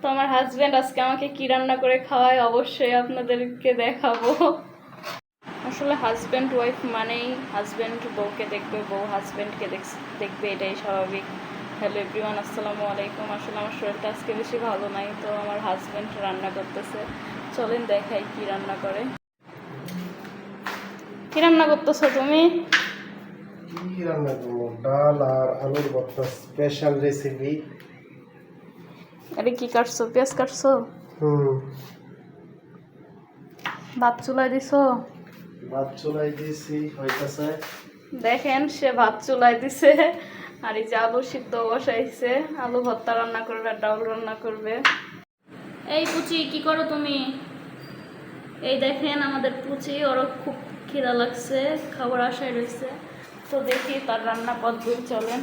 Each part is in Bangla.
তো আমার হাজবেন্ড আজকে আমাকে কি রান্না করে খাওয়ায় অবশ্যই আপনাদেরকে দেখাবো। আসলে হাজব্যান্ড ওয়াইফ মানেই হাজব্যান্ড বউকে দেখবে, বউ হাজব্যান্ডকে দেখবে, এটাই স্বাভাবিক। হ্যালো এভরিওয়ান আসসালামু আলাইকুম। আসলে আমার শরীরটা আজকে বেশি ভালো নাই, তো আমার হাজব্যান্ড রান্না করতেছে। চলেন দেখাই কি রান্না করে। কি রান্না করতেছো তুমি? কি রান্না করব? ডাল আর আলুর ভর্তা স্পেশাল রেসিপি আরে কি কাটছো? পেঁয়াজ কাটছো? ভাত চুলায় দিছো? ভাত চুলাই দিয়েছি হইতেছে। দেখেন সে ভাত চুলাই দিছে। আর এই যে আলু সিদ্ধ বসাইছে। আলু ভর্তা রান্না করবে আর ডাউল রান্না করবে। এই পুচি কি করো তুমি? এই দেখেন আমাদের পুচি ওরও খুব খিদা লাগছে। খাবার আশায় রয়েছে তো দেখি তার রান্না কদ্দূর চলে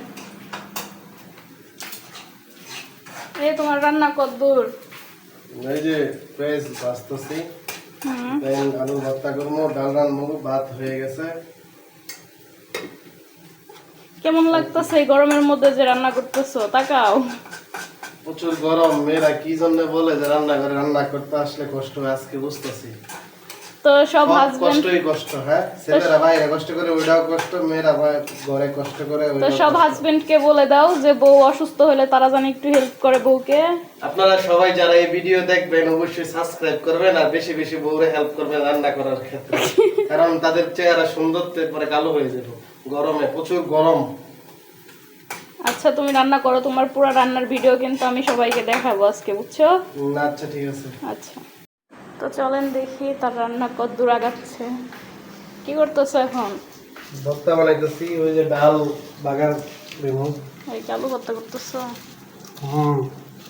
এই তোমার রান্না কদ্দূর এই যে পেঁয়াজ আলু ভর্তা করব ডাল রান্নবো ভাত হয়ে গেছে। কেমন লাগতেছে গরমের মধ্যে যে রান্না করতেছো? তাকাও। প্রচুর গরম মেয়েরা কি জন্য বলে যে রান্না করে রান্না করতে আসলে কষ্ট আজকে বুঝতেছি। তো সব হাজবেন্ড কষ্টই কষ্ট হ্যাঁ? ছেলেরা বাইরে কষ্ট করে ওইটাও কষ্ট মেয়েরা বাই- ঘরে কষ্ট করে তো সব। হাজবেন্ডকে বলে দাও যে বউ অসুস্থ হলে তারা জানি একটু হেল্প করে বউকে। আপনারা সবাই যারা এই ভিডিও দেখবেন অবশ্যই সাবস্ক্রাইব করবেন আর বেশি বেশি বউরে হেল্প করবেন রান্না করার ক্ষেত্রে। কারণ তাদের চেহারা সুন্দরতে পরে কালো হয়ে যাবে গরমে প্রচুর গরম। আচ্ছা তুমি রান্না করো তোমার পুরো রান্নার ভিডিও কিন্তু আমি সবাইকে দেখাবো আজকে বুঝছ? না আচ্ছা ঠিক আছে। আচ্ছা। তো চলেন দেখি তার রান্না কত দূর আগাচ্ছে। কি করতেছো এখন? ভর্তা বানাইতেছি ওই যে ডাল বাগার দেবো এই চালু করতে করতেছো? হুম।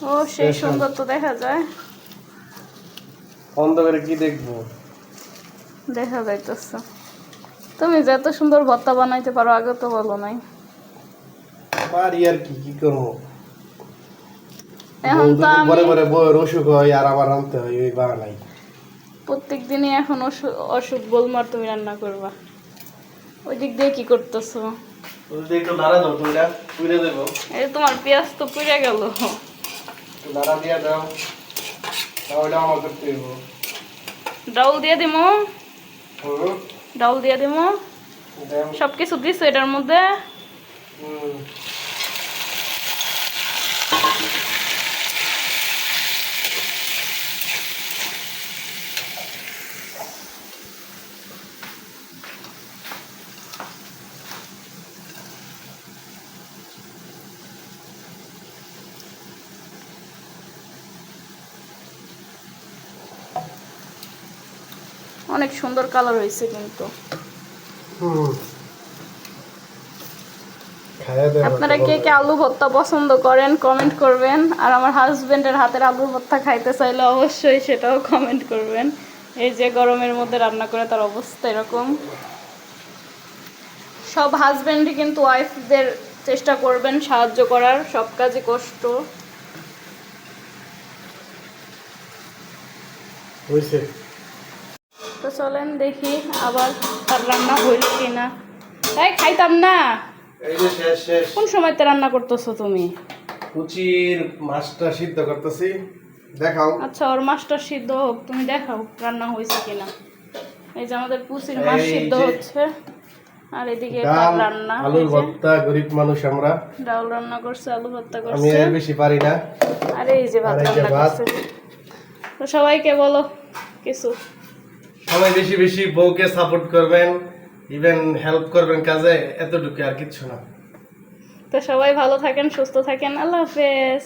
ও সেই সুন্দর তো দেখা যায়। বন্ধ করে কি দেখব? দেখা যাইতেছে। তুমি যে এত সুন্দর ভর্তা বানাইতে পারো আগে তো বলো নাই। পারি আর কি কি করব? এখন তো আমি পরে পরে বউয়ের অসুখ হয় আর আবার রাঁধতে হয় ওই বানাই। প্রত্যেক দিনই এখন অসু- অসুখ গোলমার তুমি রান্না করবা। ওই দিক দিয়ে কি করতেছো? তোমার পেঁয়াজ তো পুড়ে গেল। দাও ডাউল দিয়ে দিমো। ডাউল দিয়ে দিমো। দেন। সব কিছু দিছো এটার মধ্যে? অনেক সুন্দর কালার হয়েছে কিন্তু। আপনারা কে কে আলু ভর্তা পছন্দ করেন কমেন্ট করবেন। আর আমার হাজবেন্ডের হাতের আলু ভর্তা খাইতে চাইলে অবশ্যই সেটাও কমেন্ট করবেন। এই যে গরমের মধ্যে রান্না করে তার অবস্থা এরকম। সব হাজবেন্ডই কিন্তু ওয়াইফদের চেষ্টা করবেন সাহায্য করার সব কাজে কষ্ট। হয়েছে চলেন দেখি আবার তার রান্না হইল কিনা। তাই খাইতাম না। এই কোন সময়তে রান্না করতেছো তুমি? কুচির মাছটা সিদ্ধ করতেছি। দেখাও। আচ্ছা ওর মাছটা সিদ্ধ হোক তুমি দেখাও রান্না হয়েছে কিনা। এই যে আমাদের পুসির মাছ সিদ্ধ হচ্ছে। আর এদিকে ডাল রান্না এই আলুর ভর্তা গরিব মানুষ আমরা। ডাউল রান্না করছে আলু ভর্তা করছে। আমি এর বেশি পারি না। আর এই যে ভাত এই রান্না করছে। তো সবাইকে বলো কিছু। সবাই বেশি বেশি বউকে সাপোর্ট করবেন ইভেন হেল্প করবেন কাজে, এতটুকু আর কিচ্ছু না। তো সবাই ভালো থাকেন, সুস্থ থাকেন, আল্লাহ হাফেজ।